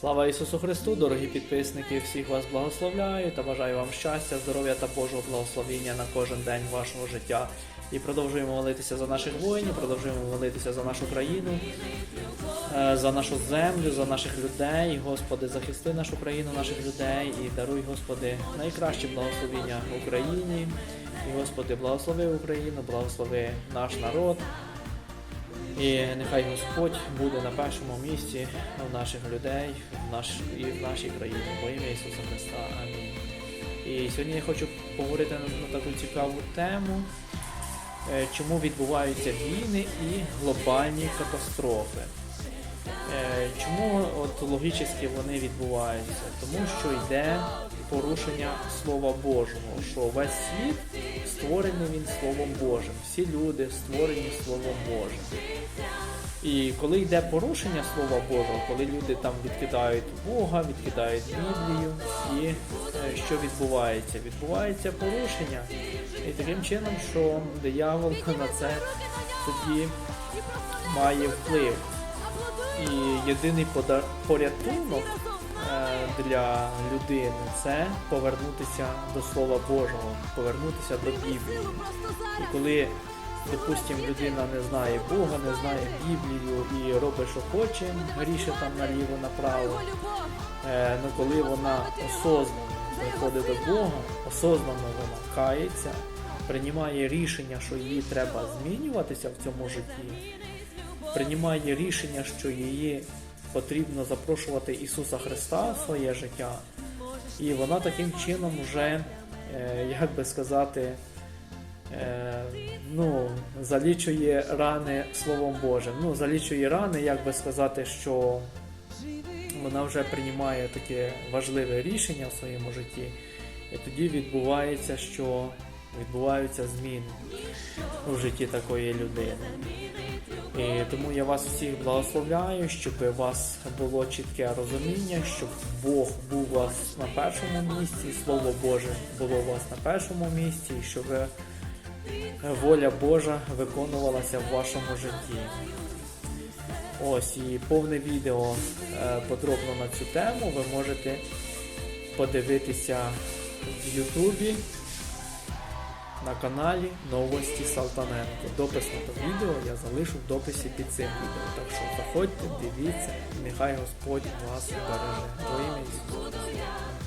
Слава Ісусу Христу, дорогі підписники, всіх вас благословляю та бажаю вам щастя, здоров'я та Божого благословіння на кожен день вашого життя. І продовжуємо молитися за наших воїнів, продовжуємо молитися за нашу країну, е, за нашу землю, за наших людей. Господи, захисти нашу країну, наших людей і даруй, Господи, найкраще благословіння Україні. І Господи, благослови Україну, благослови наш народ. І нехай Господь буде на першому місці в наших людей в наш, і в нашій країні. Во ім'я Ісуса Христа. Амінь. І сьогодні я хочу поговорити на, таку цікаву тему, е, чому відбуваються війни і глобальні катастрофи. Е, Чому от логічно вони відбуваються? Тому що йде порушення Слова Божого, що весь світ створений він Словом Божим. Всі люди створені Словом Божим. І коли йде порушення Слова Божого, коли люди там відкидають Бога, відкидають Біблію, і е, що відбувається? Відбувається порушення. І таким чином, що диявол на це тоді має вплив. І єдиний порятунок для людини це повернутися до Слова Божого, повернутися до Біблії. І коли, допустимо, людина не знає Бога, не знає Біблію і робить, що хоче, гріше там наліво направо. Е, ну коли вона осознано приходить до Бога, осознано вона кається, приймає рішення, що їй треба змінюватися в цьому житті приймає рішення, що її потрібно запрошувати Ісуса Христа в своє життя, і вона таким чином вже, е, як би сказати, е, ну, залічує рани Словом Божим. Ну, залічує рани, як би сказати, що вона вже приймає таке важливе рішення в своєму житті, і тоді відбувається, що відбуваються зміни у житті такої людини. І тому я вас всіх благословляю, щоб у вас було чітке розуміння, щоб Бог був у вас на першому місці, Слово Боже було у вас на першому місці, і щоб воля Божа виконувалася в вашому житті. Ось і повне відео е, подробно на цю тему ви можете подивитися в Ютубі на каналі Новості Салтаненко. Допис на то відео я залишу в дописі під цим відео. Так що заходьте, дивіться, нехай Господь вас береже. Во ім'я.